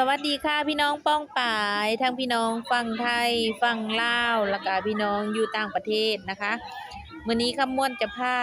สวัสดีค่ะพี่น้องป้องป่ายทั้งพี่น้องฝั่งไทยฝั่งลาวแล้วก็พี่น้องอยู่ต่างประเทศนะคะมื้อนี้คำมวนจะพา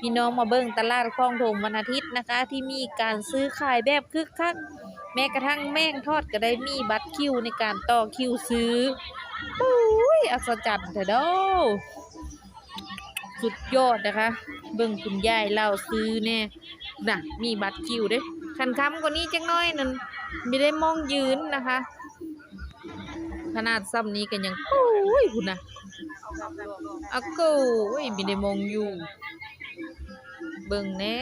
พี่น้องมาเบิ่งตลาดคลองถมวันอาทิตย์นะคะ ที่มีการซื้อขายแบบคึกคักแม้กระทั่งแม่งทอดก็ได้มีบัตรคิวในการต่อคิวซื้อโอ้ยอัศจรรย์เถอะด้อสุดยอดนะคะ เบิ่งคุณยายเล่าซื้อแน่น่ะมีบัตรคิวเด้คันคำกว่านี้จังน้อยนั่น ม่ได้มองยืนนะคะ ขนาดซ้ำนี้กันยังโอ้ยคุณนะอะก้ยไม่ได้มองอยู่ เบิ่งแน่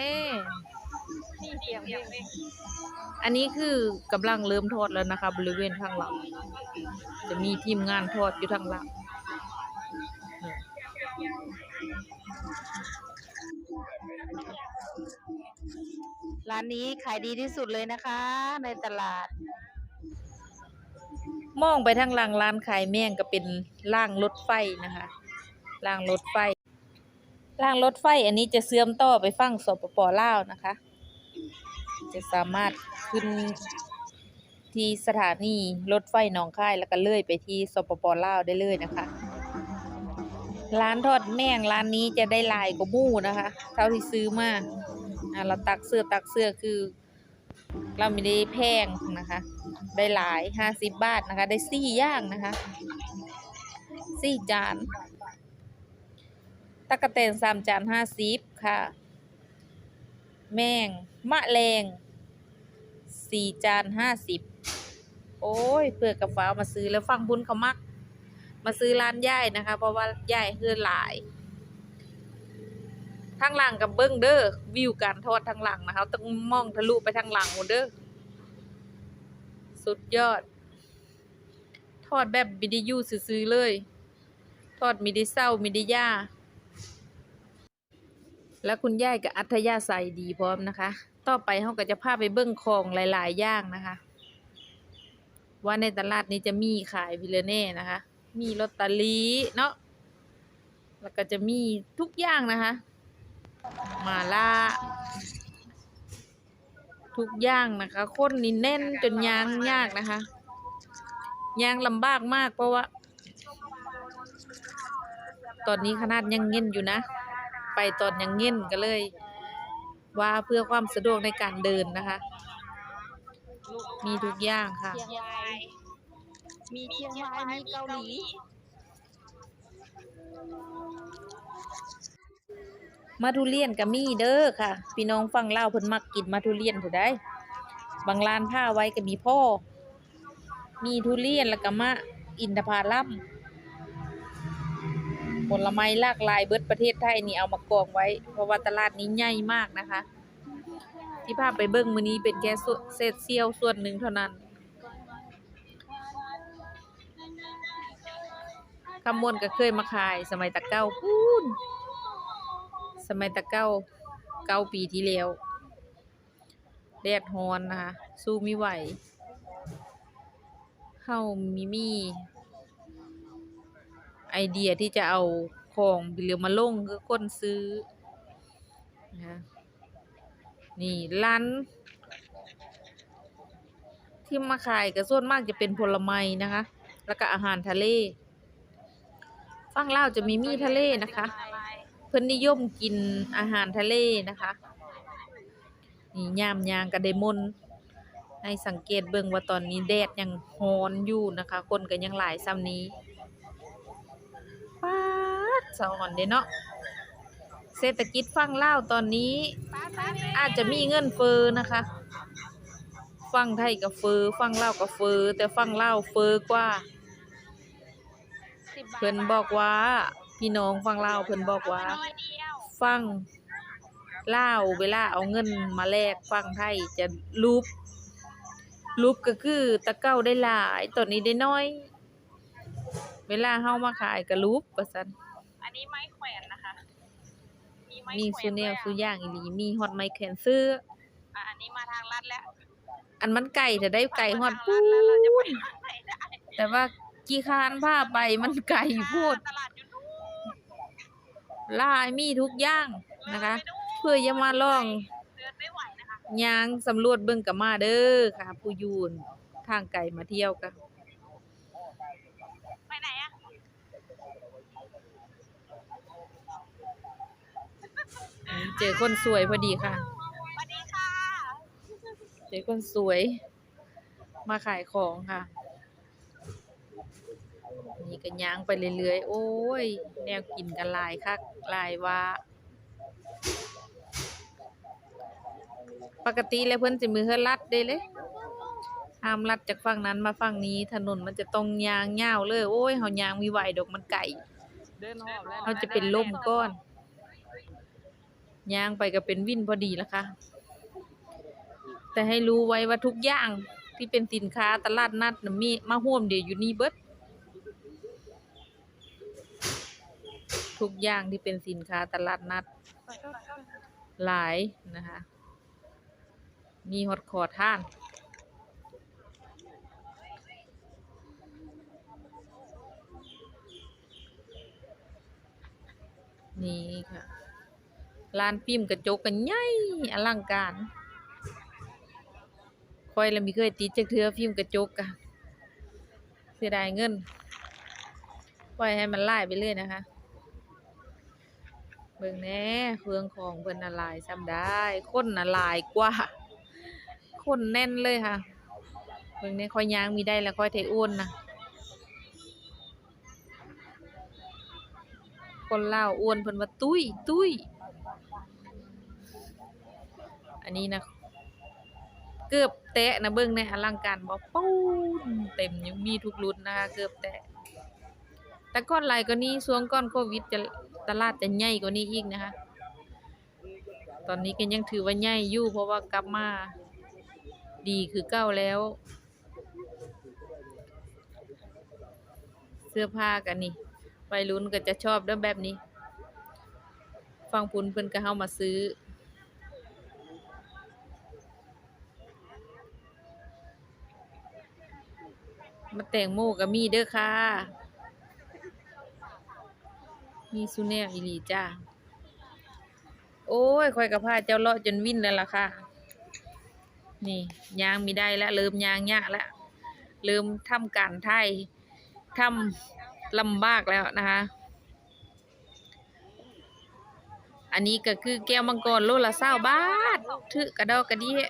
อันนี้คือกำลังเริ่มทอดแล้วนะคะ บริเวณข้างหลัง จะมีทีมงานทอดอยู่ทางหลัง ร้านนี้ขายดีที่สุดเลยนะคะ ในตลาด มองไปทางหลังร้านขายแมงก็เป็นล่างรถไฟนะคะล่างรถไฟล่างรถไฟอันนี้จะเสื่อมต่อไปฟังสปปลาวนะคะ จะสามารถขึ้นที่สถานีรถไฟหนองคายแล้วก็เลื่อยไปที่สปปลาวได้เลยนะคะ ร้านทอดแม่งร้านนี้จะได้ลายกว่าหมู่นะคะ เท่าที่ซื้อมา เราตักเสื้อตักเสื้อคือ เราไม่ได้แพงนะคะ ได้หลายห้าสิบบาทนะคะ ได้สี่ย่างนะคะสี่จานตะกะแตนสามจานห้าสิบค่ะ แมงมะแรงสี่จานห้าสิบโอ้ยเพื่อกระเป๋ามาซื้อแล้วฟังบุญเขามัก มาซื้อร้านย่ายนะคะ เพราะว่าย่ายคือหลาย ทางหลังกับเบิ้งเด้อวิวการทอดทางหลังนะคะต้องมองทะลุไปทางหลังหมดเด้อสุดยอด ทอดแบบมิด้อยู่ซื้อเลย ทอดมิด้เศร้ามิด้ย่าแล้วคุณย่ายกับอัธยาศัยดีพร้อมนะคะ ต่อไปเขาก็จะพาไปเบิ้งของหลายๆอย่างนะคะ ว่าในตลาดนี้จะมีขายวิเลเน่นะคะ มีลอตเตอรี่เนาะแล้วก็จะมีทุกอย่างนะคะ มาล่าทุกอย่างนะคะคนนี่แน่นจนยางยากนะคะยางลำบากมากเพราะว่า ตอนนี้ขนาดยังเงินอยู่นะ ไปตอนยังเงินก็เลย ว่าเพื่อความสะดวกในการเดินนะคะ มีทุกอย่างค่ะ มีเชียงรายมีเกาหลี มาทุเรียนก็มีเด้อค่ะ พี่น้องฟังเล่าเพิ่นมักกินมาทุเรียนเถอะได้บางร้านผ้าไว้ก็มีพ่อ มีทุเรียนแล้วก็มะอินทผลัมผลไม้หลากหลายเบิดประเทศไทยนี่เอามากองไว้ เพราะว่าตลาดนี้ใหญ่มากนะคะ ที่พาพไปเบิ่งมือนี้เป็นแค่เศษเสี้ยวส่วนหนึ่งเท่านั้นคำมวนก็เคยมาขายสมัยตะเก้าพูน สมัยตะเก้าเก้าปีที่แล้วแดดฮอนนะคะ สู้ไม่ไหวเฮามีมีไอเดียที่จะเอาของบิเรือมาลงคือคนซื้อนะนี่ร้านที่มาขายก็ส่วนมากจะเป็นผลไม้นะคะ แล้วก็อาหารทะเลฟังเล่าวจะมีมีทะเลนะคะ พิ่นนิยมกินอาหารทะเลนะคะนี่ยามยางกระไดมนให้สังเกตเบิ่งว่าตอนนี้แดดยังร้อนอยู่นะคะ คนก็ยังหลายซ้ำนี้ป๊าดสะอ่อนเด้เนาะเศรษฐกิจฟังเล่าวตอนนี้ อาจจะมีเงินเฟ้อนะคะ ฟังไทยกับเฟ้อฟังลาวกับเฟ้อแต่ฟังลาวเฟ้อกว่า เพิ่นบอกว่า พี่น้องฟังลาวเพิ่นบอกว่าน้อยเดียวฟังลาวเวลาเอาเงินมาแลกฟังไทยจะรูปรูปก็คือตะเก้าได้หลายตอนนี้ได้น้อย เวลาเฮามาขายก็รูปว่าซั่นอันนี้ไม้แขวนนะคะ มีไม้มีแขวซุนแนวด้วยซุอย่างอีหลีมีฮอดไม้แขวนเสื้อ อะอันนี้มาทางลัดแล้วอันมันไก่ถ้าได้ไก่ฮอดมาปูทางลัดแล้วเราจะไปนทางไหนได้แต่ว่ากี่คานผ้าไปมันไก่โพด ตลาดอยู่นู่นห ลายมีทุกอย่างนะคะไปนู่นเพื่อจะมาลองเดินไม่ไหวนะคะยางสำรวจเบิ่งกับมาเด้อค่ะ ผู้อยูนทางไกลมาเที่ยวกะไปไหนอะอันนี้เจอคนสวยพอดีค่ะสวัสดีค่ะ เจอคนสวยมาขายของค่ะ นี่ก็ย่างไปเรื่อยๆ โอ้ย แนวกินกันหลายคักหลายว่า ปกติแล้วเพิ่นสิมือเฮือลัดเด้เลยห้ามลัดจากฝั่งนั้นมาฝั่งนี้ถนนมันจะต้องยางยาวเลย โอ้ยเฮายางมีไหวดอกมันไก่เดินหอบแล้วเราจะเป็นลมก้อนย่างไปก็เป็นวินพอดีแล้วค่ะ แต่ให้รู้ไว้ว่าทุกอย่างที่เป็นสินค้าตลาดนัดน่ะมีมาร่วมเดี๋ยวอยู่นี่เบิด ทุกอย่างที่เป็นสินค้าตลาดนัดหลายนะคะ มีฮอดขอท่าน นี่ค่ะร้านฟิล์มกระจกกันใหญ่อลังการค่อยแล้วมีเคยติดจักเทือฟิล์กระจกกะเสียดายเงิน ปล่อยให้มันไล่ไปเรื่อยนะคะ เบิ่งแน่เครื่องของเพิ่นน่ะลายซ้ำได้คนน่ะลายกว่า คนแน่นเลยค่ะ เบิ่งแน่ค่อยย่างมีได้แล้วค่อยเทอ้วนนะคนเล่าอ้วนเพิ่นว่าตุ้ยตุ้ยอันนี้นะ เกือบแตะนะเบิ่งในอลังการบ่ปูนเต็มยังมีทุกรุ่นนะคะเกือบแตะ แต่ก่อนลายกว่านี้ช่วงก่อนโควิดจะ ตลาดจะใหญ่กว่านี้อีกนะคะ ตอนนี้ก็ยังถือว่าใหญ่อยู่เพราะว่ากลับมา ดีคือเก่าแล้ว เสื้อผ้ากันนี่วัยรุ่นก็จะชอบเด้อแบบนี้ ฟังพุนเพิ่นก็เฮามาซื้อมาแต่งโมก็มีเด้อค่ะ มีสุแนวอีหลีจ้า โอ้ยข่อยกับพาเจ้าเลาะจนวิ่นแล้วล่ะค่ะ นี่ยางมีได้แล้วเริ่มยางยะแล้วเริ่มทำการไทยทำลำบากแล้วนะคะ อันนี้ก็คือแก้วมังกรโลละเศร้าบาทถือกระดอกกระเดีย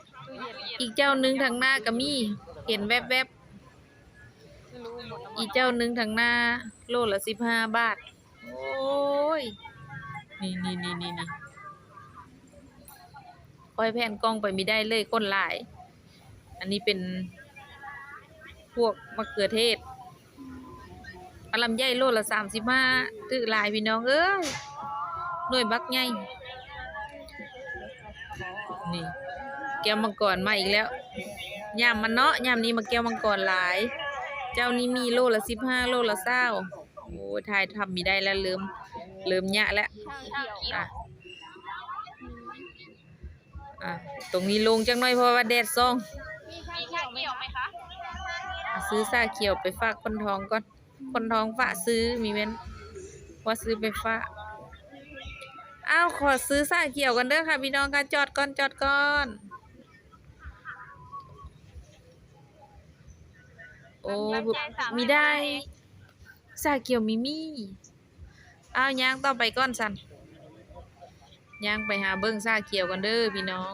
อีกเจ้าหนึ่งทางหน้าก็มี เห็นแวบๆอีกเจ้าหนึ่งทางหน้า โลละสิบห้าบาท ยนี่นี่นี่นี่นี่ค่อยแผ่นกล้องไปไม่ได้เลยคนหลาย อันนี้เป็นพวกมะเขือเทศปลาลำไยโลละสามสิบห้าตื้อลายพี่น้องเอ้ยหน่วยบักใหญ่นี่ แก้วมังกรมาอีกแล้วยามมันเนาะยามนี้มาแก้วมังกรหลาย เจ้านี้มีโลละสิบห้าโลละเศร้า โอ้ทายทำมีได้แล้วเริ่มเริ่มยะแล้วช่างเขียวอะอะตรงนี้ลงจังหน่อยเพราะว่าแดดส่องมีช่างเขียวไหมคะอะซื้อซาเขียวไปฝากคนท้องก่อน คนท้องฝากซื้อมีเว้นว่าซื้อไปฝากอ้าวขอซื้อซาเขียวกันเด้อค่ะพี่น้องค่ะจอดก่อนจอดก่อนโอ้มีได้ ซาเขียวมีมี่อ้าย่างต่อไปก่อนสันย่างไปหาเบิ้งซาเขียวกันเด้อพี่น้อง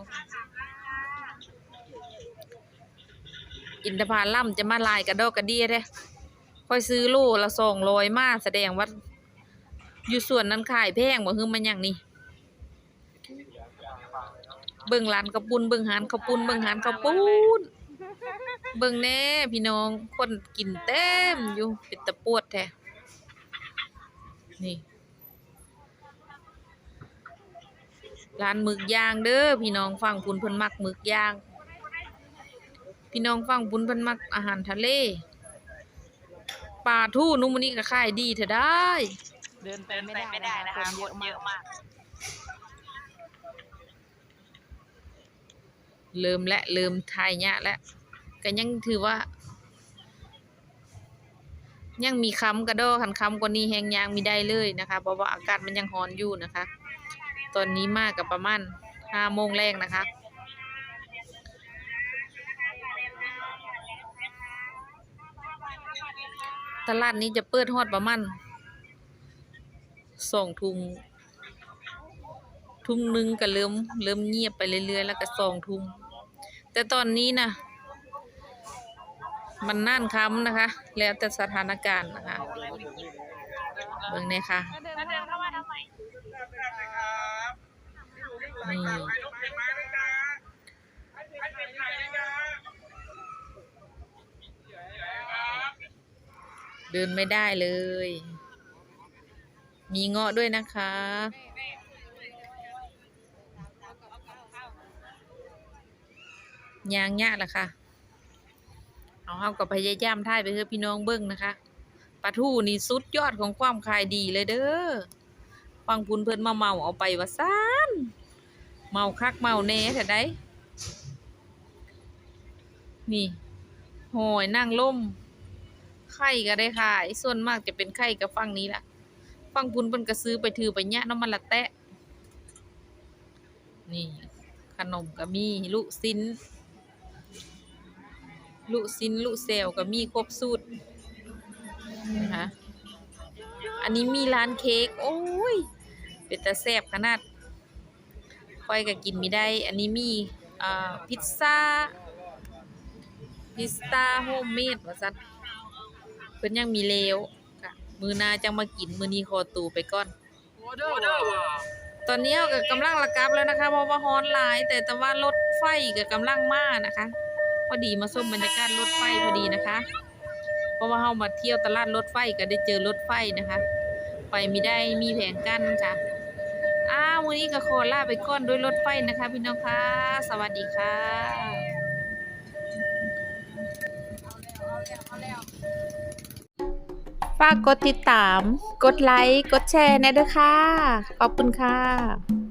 อินทผลัมจะมาลายกระดอกกระเดียแท้ค่อยซื้อโลละสองร้อยมาแสดงว่าอยู่ส่วนนั้นขายแพงบ่คือมันอย่างนี้เบิ่งร้านข้าวปุ้นเบิ่งหานข้าวปุ้นเบิ่งหานข้าวปุ้น เบิ่งแน่พี่น้องคนกินเต็มอยู่เป็นตะปวดแท้นี่ร้านหมึกย่างเด้อพี่น้องฟังพุ่นเพิ่นมักหมึกย่าง พี่น้องฟังพุ่นเพิ่นมักอาหารทะเลปลาทูนุ่มอนี้ก็ขายดีเถอะได้ เดินไปไม่ได้นะคะคนเยอะมาก เริ่มและเริ่มทายยะและ ก็ยังถือว่า ยังมีคำกระโดอคันคำกว่านี้แหงยางมีได้เลยนะคะ เพราะว่าอากาศมันยังร้อนอยู่นะคะ ตอนนี้มากกับประมาณห้าโมงแรกนะคะตลาดนี้จะเปิดฮอดประมาณสองทุ่มทุ่มหนึงก็เริ่มเริ่มเงียบไปเรื่อยๆ แล้วก็สองทุ่มแต่ตอนนี้นะ มันน่านค้ำนะคะ แล้วแต่สถานการณ์นะคะเบิ่งเนี่ยค่ะเดินเข้ามาทำไมนี่เดินไม่ได้เลย มีเงาะด้วยนะคะยางยะล่ะค่ะ เอาเฮากับพยายามท่ายไปเพื่อพี่น้องเบิ้งนะคะปลาทูนี่สุดยอดของความขายดีเลยเด้อฟังพุนเพิ่นมาเมาเอาไปว่าซ่านเมาคักเมาแน่แต่ได้นี่หอยนางล่มไข่ก็ได้ขายส่วนมากจะเป็นไข่กับฟังนี้ละฟังพุนเพิ่นก็ซื้อไปถือไปแยะน้ำมันละแตะนี่ ขนมก็มีลูกซิ้น ลูกซิ้นลูกเซลก็มีครบสูตรนะคะอันนี้มีร้านเค้กโอ้ย เป็นตาแซบขนาดค่อยก็กินไม่ได้ อันนี้มีพิซซ่าพิซซ่าโฮมเมดว่าซั่นเพิ่นยังมีเลวค่ะมือนาจังมากินมือนี้ขอตูไปก่อน ตอนนี้เราก็กำลังระกับแล้วนะคะ เพราะว่าฮ้อนหลาย แต่แต่ว่ารถไฟก็กำลังมานะคะ อดีมาชมบรรยากาศรถไฟพอดีนะคะ เพราะว่าเฮามาเที่ยวตลาดรถไฟก็ได้เจอรถไฟนะคะ ไปม่ได้มีแผงกั้นค่ะอ้าววันนี้ก็ขอลาไปก่อนด้วยรถไฟนะคะ พี่น้องคะสวัสดีค่ะฝากกดติดตาม กดไลค์ กดแชร์นะเด้อค่ะ ขอบคุณค่ะ